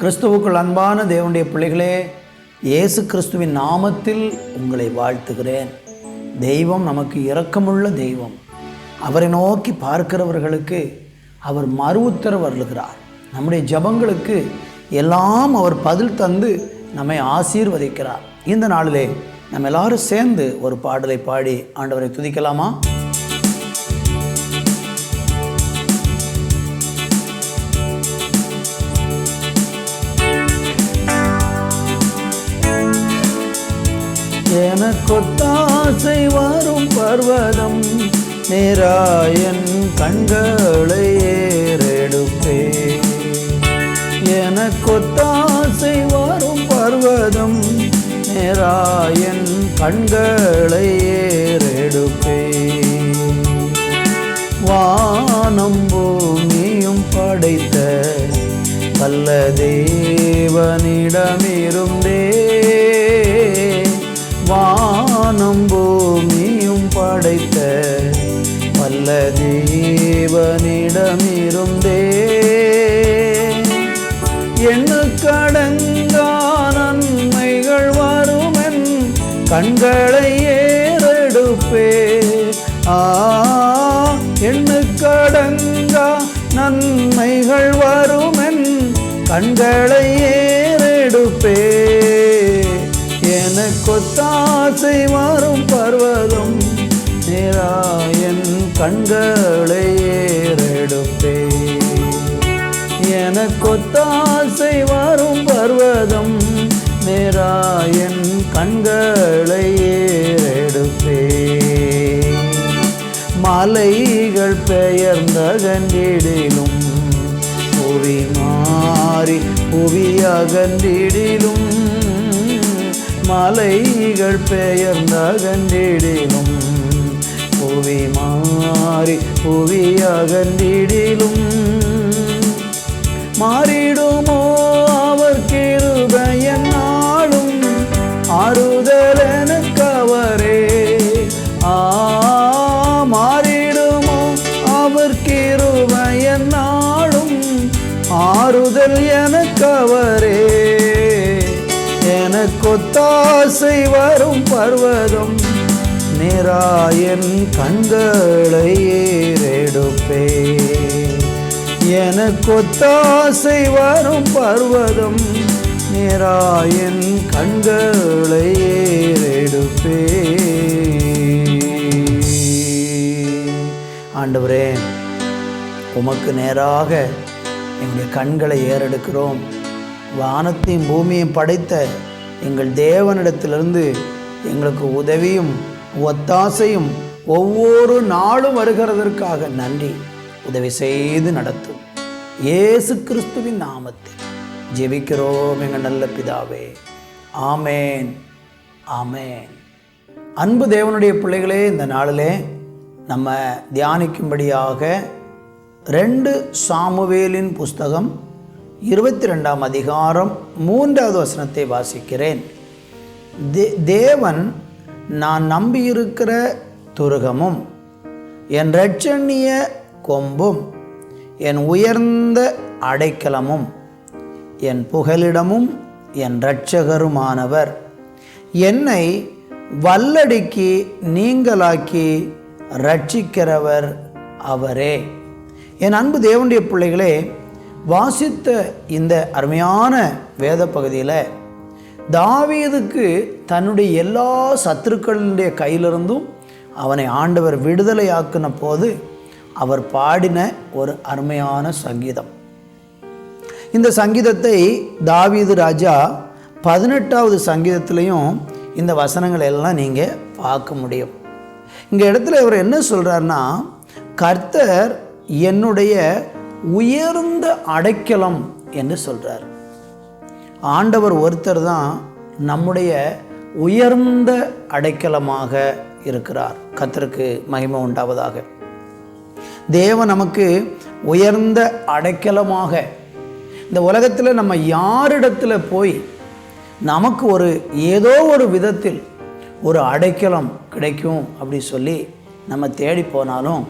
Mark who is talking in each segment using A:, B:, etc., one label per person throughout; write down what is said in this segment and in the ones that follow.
A: கிறிஸ்துவுக்குள் அன்பான தேவனுடைய பிள்ளைகளே இயேசு கிறிஸ்துவின் நாமத்தில் உங்களை வாழ்த்துகிறேன். தெய்வம் நமக்கு இரக்கமுள்ள தெய்வம். அவரை நோக்கி பார்க்கிறவர்களுக்கு அவர் மறு உத்தரவு அருளுகிறார். நம்முடைய ஜபங்களுக்கு எல்லாம் அவர் பதில் தந்து நம்மை ஆசீர்வதிக்கிறார். இந்த நாளிலே நம்ம எல்லாரும் சேர்ந்து ஒரு பாடலை பாடி ஆண்டவரை துதிக்கலாமா? கொத்தாசை வரும் பர்வதம் நேராயன் கண்களை ஏறெடுப்பே. எனக்கொத்தாசை வரும் பர்வதம் நேராயன் கண்களை ஏறெடுப்பே. வானம் பூமியும் படைத்த வல்ல தேவனிடமே நல்ல தேவனிடமிருந்தே எண்ணுக்கடங்கா நன்மைகள் வருமென் கண்களை ஏறெடுப்பே. ஆ எண்ணுக்கடங்கா நன்மைகள் வருமென் கண்களை ஏறெடுப்பே. எனக்கு தாசை வரும் பர்வதம் கண்களை ஏறெடுப்பே எனக்கொத்தாசை வரும் பர்வதம் நேராயன் கண்களை ஏறெடுப்பே மலைகள் பெயர்ந்தகண்டிடிலும் புவி மாறி புவி அகன்றிடிலும் மலைகள் பெயர்ந்த கண்டிடிலும் மாறி புவியகந்திடிலும் மாறிடுமோ அவர் கிருபைய நாளும் ஆறுதல் எனக்கு ஆ மாறிடுமோ அவர் கிருபைய நாளும் ஆறுதல் எனக்கு அவரே எனக்கொத்தாசை வரும் பர்வதம் நிராயன் கண்களை ஏறெடுப்பே. எனக்கொத்தாசை வரும் பர்வதம் நிராயன் கண்களை ஏறெடுப்பே. ஆண்டவரே உமக்கு நேராக எங்களுடைய கண்களை ஏறெடுக்கிறோம். வானத்தையும் பூமியையும் படைத்த எங்கள் தேவனிடத்திலிருந்து எங்களுக்கு உதவியும் ஒத்தாசையும் ஒவ்வொரு நாளும் வருகிறதற்காக நன்றி உதவி செய்து நடத்தும். இயேசு கிறிஸ்துவின் நாமத்தில் ஜெபிக்கிறோம் எங்கள் நல்ல பிதாவே. ஆமேன். ஆமேன். அன்பு தேவனுடைய பிள்ளைகளே இந்த நாளிலே நம்ம தியானிக்கும்படியாக ரெண்டு சாமுவேலின் புஸ்தகம் இருபத்தி ரெண்டாம் அதிகாரம் மூன்றாவது வசனத்தை வாசிக்கிறேன். தே தேவன் நான் நம்பியிருக்கிற துருகமும் என் இரட்சணிய கொம்பும் என் உயர்ந்த அடைக்கலமும் என் புகலிடமும் என் இரட்சகருமானவர். என்னை வல்லடிக்கு நீங்களாக்கி ரட்சிக்கிறவர் அவரே. என் அன்பு தேவனுடைய பிள்ளைகளே வாசித்த இந்த அருமையான வேத பகுதியில் தாவீதுக்கு தன்னுடைய எல்லா சத்துருக்களுடைய கையிலிருந்தும் அவனை ஆண்டவர் விடுதலையாக்கின போது அவர் பாடின ஒரு அருமையான சங்கீதம். இந்த சங்கீதத்தை தாவீது ராஜா பதினெட்டாவது சங்கீதத்திலையும் இந்த வசனங்களை எல்லாம் நீங்கள் பார்க்க முடியும். இங்கே இடத்துல இவர் என்ன சொல்கிறாருன்னா கர்த்தர் என்னுடைய உயர்ந்த அடைக்கலம் என்று சொல்கிறார் ஆண்டவர் ஒருத்தர் தான் நம்முடைய உயர்ந்த அடைக்கலமாக இருக்கிறார். கத்தருக்கு மகிமை உண்டாவதாக. தேவன் நமக்கு உயர்ந்த அடைக்கலமாக இந்த உலகத்தில் நம்ம யாரிடத்தில் போய் நமக்கு ஒரு ஏதோ ஒரு விதத்தில் ஒரு அடைக்கலம் கிடைக்கும் அப்படி சொல்லி நம்ம தேடி போனாலும்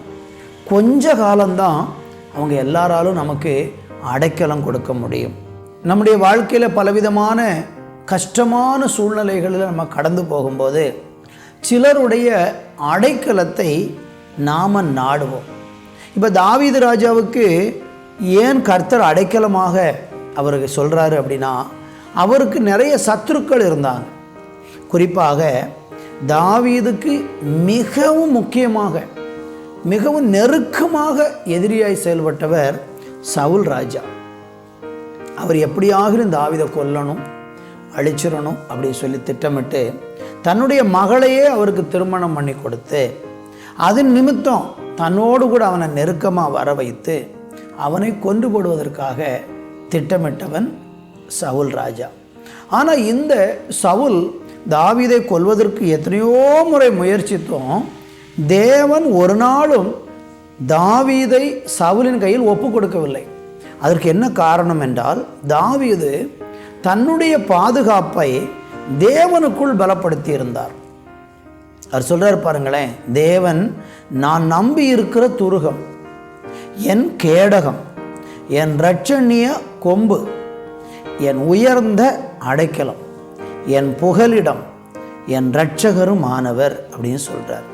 A: கொஞ்ச காலம்தான் அவங்க எல்லாராலும் நமக்கு அடைக்கலம் கொடுக்க முடியும். நம்முடைய வாழ்க்கையில் பலவிதமான கஷ்டமான சூழ்நிலைகளில் நம்ம கடந்து போகும்போது சிலருடைய அடைக்கலத்தை நாம் நாடுவோம். இப்போ தாவீது ராஜாவுக்கு ஏன் கர்த்தர் அடைக்கலமாக அவருக்கு சொல்கிறாரு அப்படின்னா அவருக்கு நிறைய சத்துருக்கள் இருந்தாங்க. குறிப்பாக தாவீதுக்கு மிகவும் முக்கியமாக மிகவும் நெருக்கமாக எதிரியாய் செயல்பட்டவர் சவுல் ராஜா. அவர் எப்படியாகிலும் தாவீதை கொல்லணும் அழிச்சிடணும் அப்படின்னு சொல்லி திட்டமிட்டு தன்னுடைய மகளையே அவருக்கு திருமணம் பண்ணி கொடுத்து அதன் நிமித்தம் தன்னோடு கூட அவனை நெருக்கமாக வர வைத்து அவனை கொண்டு போடுவதற்காக திட்டமிட்டவன் சவுல் ராஜா. ஆனால் இந்த சவுல் தாவீதை கொல்வதற்கு எத்தனையோ முறை முயற்சித்தோம். தேவன் ஒரு நாளும் தாவீதை சவுலின் கையில் ஒப்பு கொடுக்கவில்லை. அதற்கு என்ன காரணம் என்றால் தாவீது தன்னுடைய பாதுகாப்பை தேவனுக்குள் பலப்படுத்தி இருந்தார் அவர் சொல்கிறார் பாருங்களேன் தேவன் நான் நம்பி இருக்கிற துருகம் என் கேடகம் என் இரட்சணிய கொம்பு என் உயர்ந்த அடைக்கலம் என் புகலிடம் என் இரட்சகரும் ஆனவர் அப்படின்னு சொல்கிறார்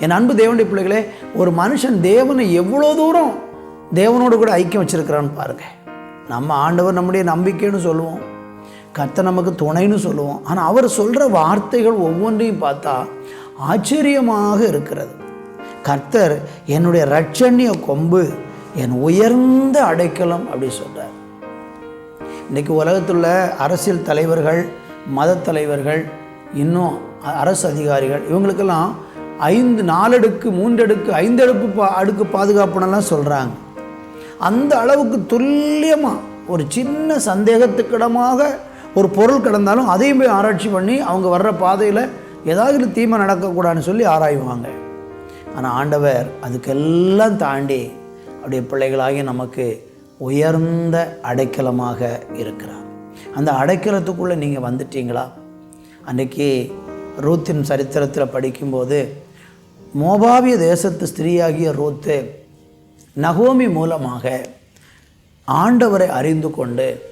A: என் அன்பு தேவனுடைய பிள்ளைகளே ஒரு மனுஷன் தேவனை எவ்வளோ தூரம் தேவனோடு கூட ஐக்கியம் வச்சுருக்கிறான்னு பாருங்க. நம்ம ஆண்டவர் நம்முடைய நம்பிக்கைன்னு சொல்லுவோம். கர்த்தர் நமக்கு துணைன்னு சொல்லுவோம். ஆனால் அவர் சொல்கிற வார்த்தைகள் ஒவ்வொன்றையும் பார்த்தா ஆச்சரியமாக இருக்கிறது. கர்த்தர் என்னுடைய ரட்சணிய கொம்பு என் உயர்ந்த அடைக்கலம் அப்படி சொல்கிறார் இன்றைக்கி உலகத்தில் உள்ள அரசியல் தலைவர்கள் மத தலைவர்கள் இன்னும் அரசு அதிகாரிகள் இவங்களுக்கெல்லாம் ஐந்து நாலடுக்கு மூன்றடுக்கு ஐந்து அடுப்பு பா அடுக்கு பாதுகாப்புனெல்லாம் சொல்கிறாங்க அந்த அளவுக்கு துல்லியமாக ஒரு சின்ன சந்தேகத்துக்கிடமாக ஒரு பொருள் கிடந்தாலும் அதையும் போய் ஆராய்ச்சி பண்ணி அவங்க வர்ற பாதையில் ஏதாவது தீமை நடக்கக்கூடாதுன்னு சொல்லி ஆராய்வாங்க. ஆனால் ஆண்டவர் அதுக்கெல்லாம் தாண்டி அப்படியே பிள்ளைகளாகி நமக்கு உயர்ந்த அடைக்கலமாக இருக்கிறார். அந்த அடைக்கலத்துக்குள்ளே நீங்கள் வந்துட்டீங்களா? அன்றைக்கி ரூத்தின் சரித்திரத்தில் படிக்கும்போது மோபாவிய தேசத்து ஸ்திரீயாகிய ரூத்து நகோமி மூலமாக ஆண்டவரை அறிந்து கொண்டு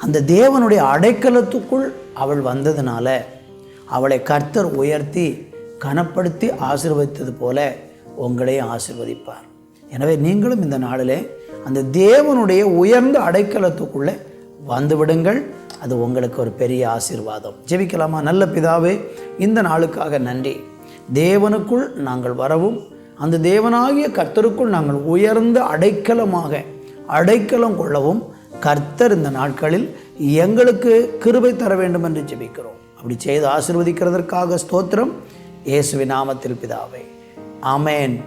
A: அந்த தேவனுடைய அடைக்கலத்துக்குள் அவள் வந்ததுனால அவளை கர்த்தர் உயர்த்தி கனப்படுத்தி ஆசிர்வதித்தது போல உங்களையும் ஆசிர்வதிப்பார். எனவே நீங்களும் இந்த நாளிலே அந்த தேவனுடைய உயர்ந்த அடைக்கலத்துக்குள்ளே வந்துவிடுங்கள் அது உங்களுக்கு ஒரு பெரிய ஆசீர்வாதம். ஜெபிக்கலாமா? நல்ல பிதாவே இந்த நாளுக்காக நன்றி. தேவனுக்குள் நாங்கள் வரவும் அந்த தேவனாகிய கர்த்தருக்குள் நாங்கள் உயர்ந்த அடைக்கலமாக அடைக்கலம் கொள்ளவும் கர்த்தர் இந்த நாட்களில் எங்களுக்கு கிருபை தர வேண்டும் என்று ஜெபிக்கிறோம். அப்படி செய்து ஆசிர்வதிக்கிறதற்காக ஸ்தோத்திரம். இயேசுவின் நாமத்தில் பிதாவே. அமேன்